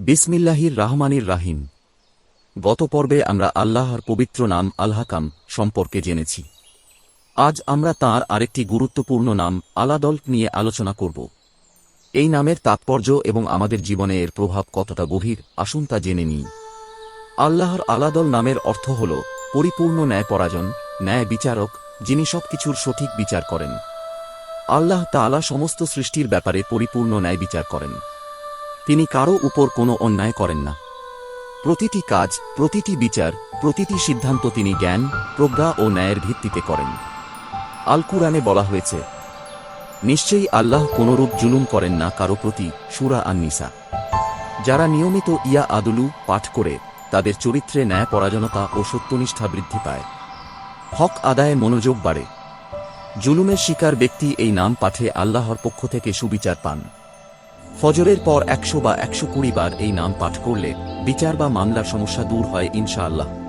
বিসমিল্লাহির রাহমানির রাহিম। গত পর্বে আমরা আল্লাহর পবিত্র নাম আল্হাকাম সম্পর্কে জেনেছি। আজ আমরা তার আরেকটি গুরুত্বপূর্ণ নাম আলাদল নিয়ে আলোচনা করব। এই নামের তাৎপর্য এবং আমাদের জীবনে এর প্রভাব কতটা গভীর, আসুন তা জেনে নিই। আল্লাহর আলাদল নামের অর্থ হল পরিপূর্ণ ন্যায়পরাজন ন্যায় বিচারক যিনি সবকিছুর সঠিক বিচার করেন। আল্লাহ তাআলা সমস্ত সৃষ্টির ব্যাপারে পরিপূর্ণ ন্যায় বিচার করেন। তিনি কারও উপর কোনো অন্যায় করেন না। প্রতিটি কাজ, প্রতিটি বিচার, প্রতিটি সিদ্ধান্ত তিনি জ্ঞান, প্রজ্ঞা ও ন্যায়ের ভিত্তিতে করেন। আল কুরআনে বলা হয়েছে, নিশ্চয়ই আল্লাহ কোনরূপ জুলুম করেন না কারও প্রতি সুরা আন নিসা যারা নিয়মিত ইয়া আদুলু পাঠ করে, তাদের চরিত্রে ন্যায় পরাজনতা ও সত্যনিষ্ঠা বৃদ্ধি পায়। হক আদায়ে মনোযোগ বাড়ে। জুলুমের শিকার ব্যক্তি এই নাম পাঠে আল্লাহর পক্ষ থেকে সুবিচার পান। ফজরের পর একশো বা একশো কুড়ি বার এই নাম পাঠ করলে বিচার বা মামলার সমস্যা দূর হয় ইনশাআল্লাহ।